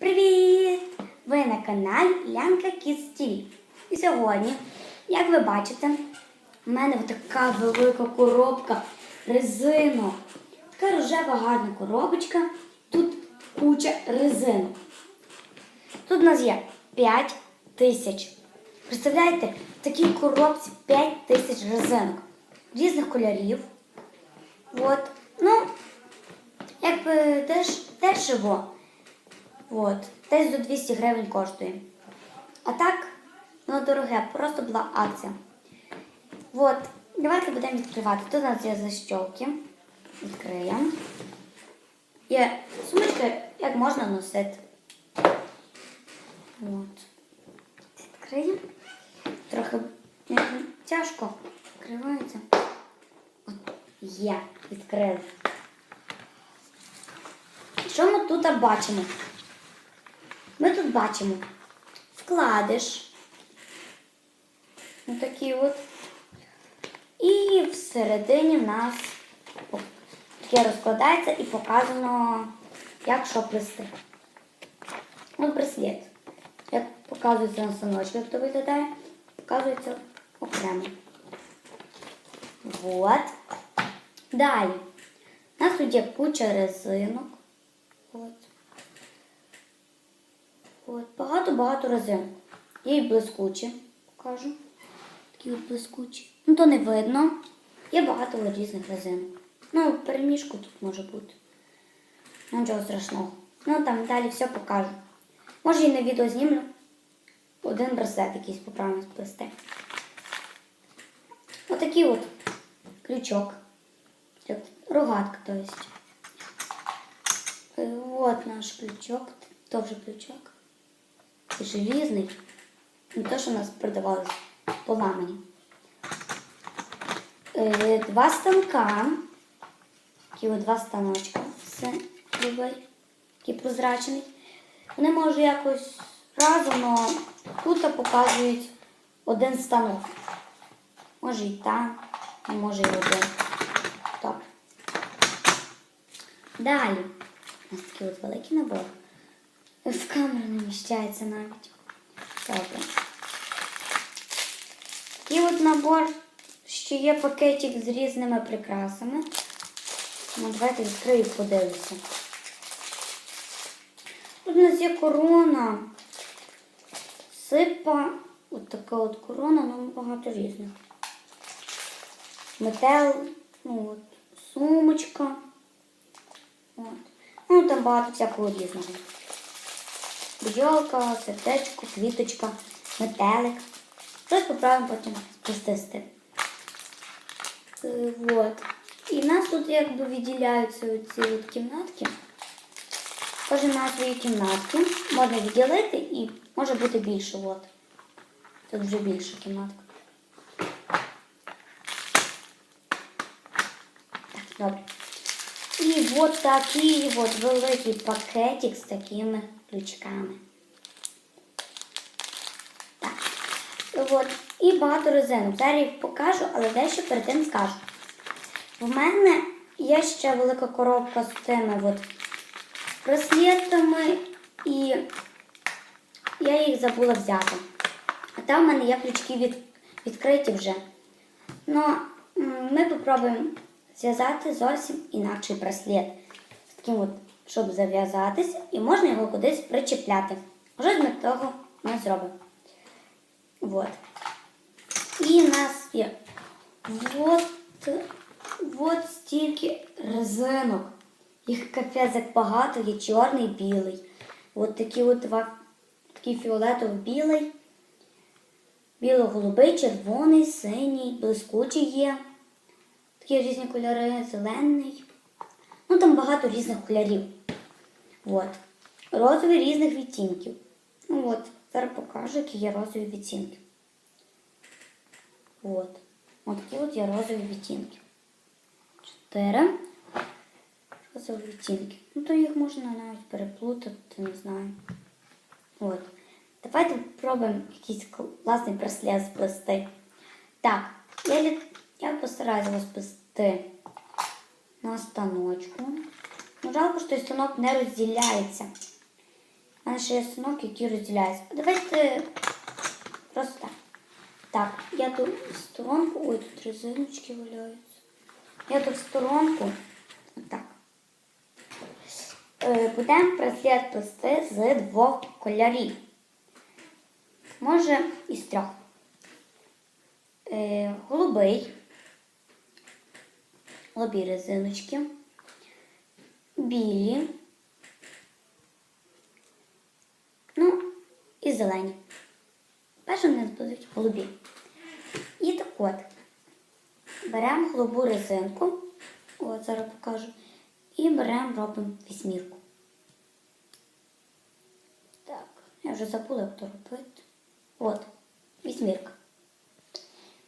Привіт! Ви на каналі Янка Kids TV. І сьогодні, як ви бачите, в мене така велика коробка резинок. Така рожева гарна коробочка. Тут куча резинок. Тут у нас є 5 тисяч. Представляєте, в такій коробці 5 тисяч резинок різних кольорів. От. Ну, якби дешево. От. Десь до 200 гривень коштує. А так, ну дороге, просто була акція. От, давайте будемо відкривати. Тут у нас є защолки. Відкриємо. Є сумочка, як можна носити. От. Відкриємо. Трохи тяжко відкривається. От є, відкрили. Що ми тут бачимо? Ми тут бачимо вкладиш. Отакий от. І всередині в нас таке розкладається і показано, як що плести. От браслет. Як показується на станочку, як то виглядає, показується окремо. Вот. Далі. У нас тут є куча резинок. От. От. Багато-багато резинок. Є і блискучі, покажу. Такі от блискучі. Ну, то не видно. Є багато різних резинок. Ну, перемішку тут може бути. Ну, нічого страшного. Ну, там далі все покажу. Може і на відео знімлю. Один браслет якийсь поправимо сплести. Отакий от крючок. Як Рогатка, то есть. Е, Вот наш крючок. Тоже крючок. Желізний. Не те, що у нас продавалось поламані. Е, Два станка. Такі два станочка. Все, любий. Такий прозрачний. Вони можуть якось разом, але тут показують один станок. Може і там, а може і один. Добре. Далі. У нас такий от великий набор. В камеру не вміщається навіть. Добре. Такий от набор, ще є пакетик з різними прикрасами. Ну, давайте відкрию і подивлюся. Тут у нас є корона. Сипа. От така от корона, ну багато різних. Метел, ну от, сумочка. От. Ну там багато всякого різного. Бджолка, сердечко, квіточка, метелик. Щось поправимо потім сплести. Е, Вот. І в нас тут якби відділяються ці кімнатки. Кожен має свої кімнатки. Можна відділити і може бути більше. От. Тут вже більша кімнатка. Так, добре. І от такий от великий пакетик з такими ключками. Так. От. І багато резинок. Зараз їх покажу, але дещо перед тим скажу. В мене є ще велика коробка з тими от браслетами, і я їх забула взяти. А там в мене є ключки від, відкриті вже. Ну, ми спробуємо зв'язати зовсім інакший браслет. З таким от, щоб зав'язатися, і можна його кудись причепляти. Щось ми того не зробимо. Вот. І в нас є от, от стільки резинок. Їх капець як багато, є чорний білий. От такі от два, такий фіолетово-білий, біло-голубий, червоний, синій, блискучий є. Такі різні кольори, зелений. Ну там багато різних кольорів. От. Розові різних відтінків. Ну от, зараз покажу, які є розові відтінки. От. От от є розові відтінки. Чотири розові відтінки. Ну, то їх можна навіть переплутати, не знаю. От. Давайте спробуємо якийсь класний браслет сплести. Так, я, я постараюся його на станочку. Ну, жалко, що той станок не розділяється. У ще є синок, який розділяється. Давайте просто так. Так, я тут в сторонку. Ой, тут резиночки валяються. Я тут в сторонку. Отак. Е, Будемо браслет з двох кольорів. Може, із трьох. Е, голубий, голубі резиночки, білі, ну і зелені. Перше в нас будуть голубі. І так от, беремо голубу резинку, от зараз покажу, і беремо, робимо вісьмірку. Так, я вже забула, як то робити. От, вісьмірка.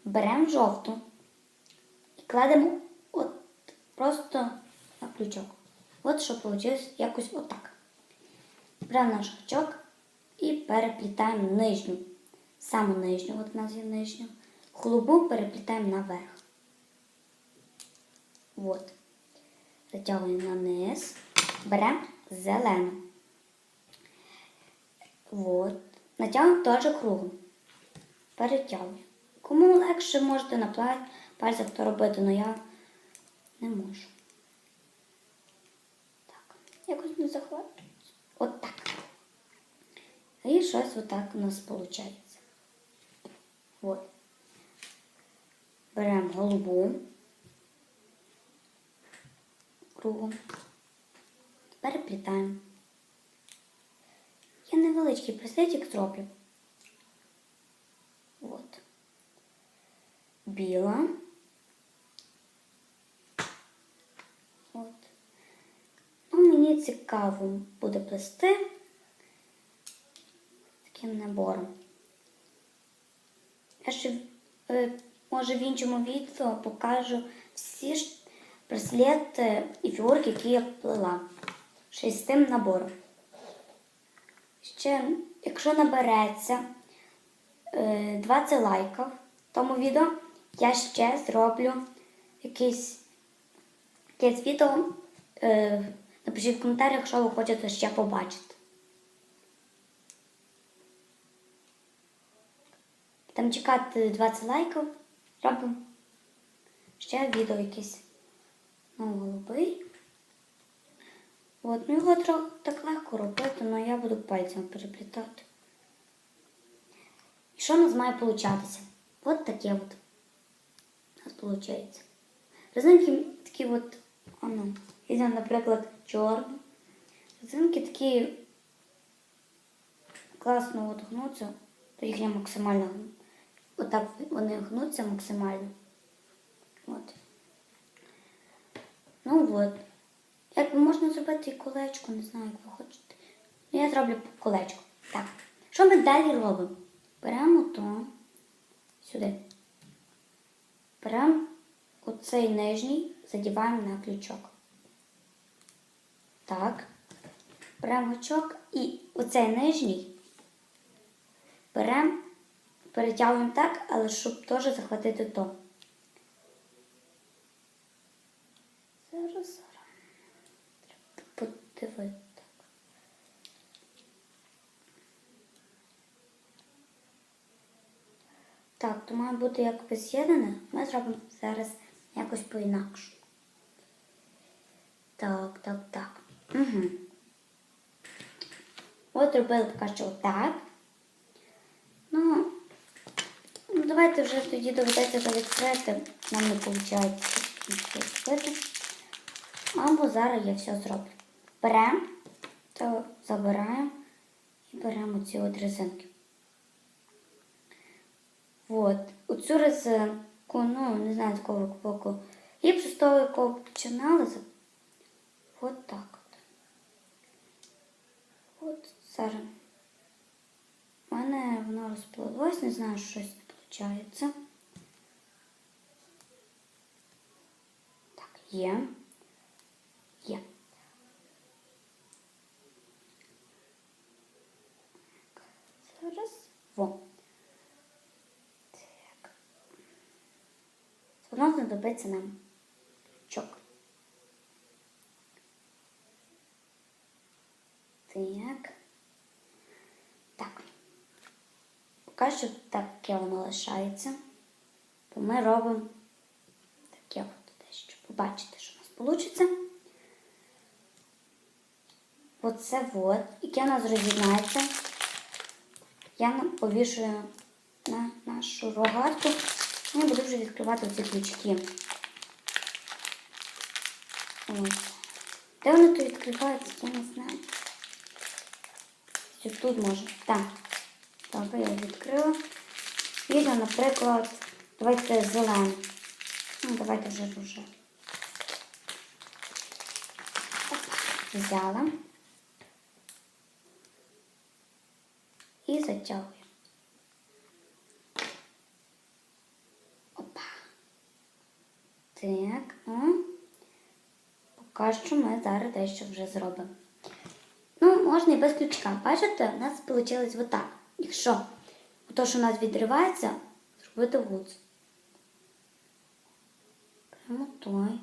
Беремо жовту і кладемо просто на крючок. От що вийшло якось отак. Беремо наш гачок і переплітаємо нижню. Саму нижню, от у нас є нижню. Голубу переплітаємо наверх. От. Затягуємо на низ. Беремо зелену. От. Натягуємо теж кругом. Перетягуємо. Кому легше можете на пальцях то робити, але я не можу. Так, якось не захватується. От так. І щось отак у нас виходить. От. Беремо голубу кругом. Переплітаємо. Я невеличкий браслетик зроблю. От. Біла. От. Ну, мені цікаво буде плести таким набором. Я ще, е, може, в іншому відео покажу всі браслети і фігурки, які я плела. Ще з тим набором. Ще, якщо набереться е, 20 лайків тому відео, я ще зроблю якийсь, якесь відео. Е, напишіть в коментарях, що ви хочете ще побачити. Там чекати 20 лайків, робимо ще відео якесь. Ну, голубий. От, ну його трохи так легко робити, але я буду пальцем переплітати. І що у нас має получатися? От таке от у нас виходить. Резинки такі от, ну, візьмемо, наприклад, чорні. Резинки такі класно от гнуться, то їхня максимально Отак вони гнуться максимально. От. Ну от. Як можна зробити і колечко, не знаю, як ви хочете. Ну, я зроблю колечко. Так. Що ми далі робимо? Беремо то сюди. Беремо оцей нижній, задіваємо на крючок. Так. Беремо гачок і оцей нижній беремо, перетягуємо так, але щоб теж захватити то. Зараз, зараз. Треба подивити. Так. То має бути якось з'єднане. Ми зробимо зараз якось по-інакше. Так, так, так. Угу. От робили поки що отак. Ну, ну, давайте вже тоді доведеться відкрити. Нам не виходить нічого. Або зараз я все зроблю. Беремо, то забираємо і беремо ці от резинки. От, оцю резинку, ну, не знаю, з якого боку. З того, якого починали. За- От так от. От зараз. У мене воно розплилось, не знаю, що щось не виходить. Так, є. Є. Зараз. Во. Так. Воно знадобиться нам Так. Так. Що таке воно лишається. То ми робимо таке от дещо. Побачите, що у нас вийде. Оце от, яке у нас розігнається. Я повішую на нашу рогатку. Ну, Я буду вже відкривати ці ключики. Ось. Де вони тут відкриваються, я не знаю. Ось тут може. Так. Добре, я відкрила. Візьму, наприклад, давайте зелений. Ну, давайте вже рожевий. Взяла. І затягую. Опа. Так, ну. Поки що ми зараз дещо вже зробимо. Можна і без ключка. Бачите, у нас вийшло отак. Якщо то, що у нас відривається, зробити гуц. Прямо той.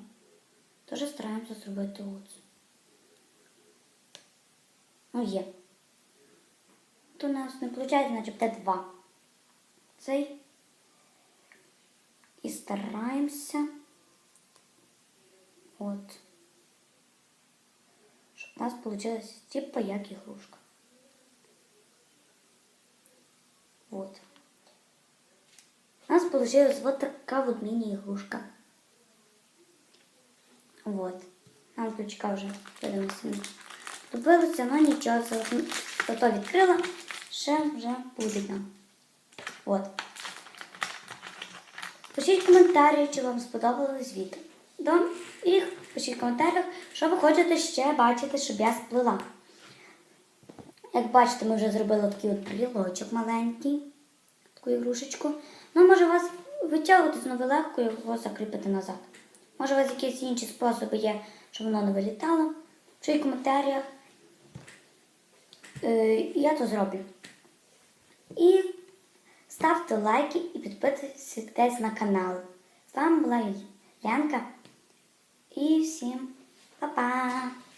Теж стараємося зробити гуц. Ну, є. То у нас не виходить, значить буде два. Цей. І стараємося. От. У нас вийшло типа як ігрушка. Вот. У нас получилась вот такая вот мини-игрушка. Вот. Нам ключка вже перенесено. Добилося, але нічого, зато відкрила, ще вже буде нам. От. Пишіть коментарі, чи вам сподобалось відео. До і пишіть в коментарях, що ви хочете ще бачити, щоб я сплила. Як бачите, ми вже зробили такий от брілочок маленький, таку ігрушечку. Ну, може вас витягувати знову легко і його закріпити назад. Може, у вас якісь інші способи є, щоб воно не вилітало. Пишіть в коментарях. Е, я то зроблю. І ставте лайки і підписуйтесь на канал. З вами була Янка. І всім 拜拜。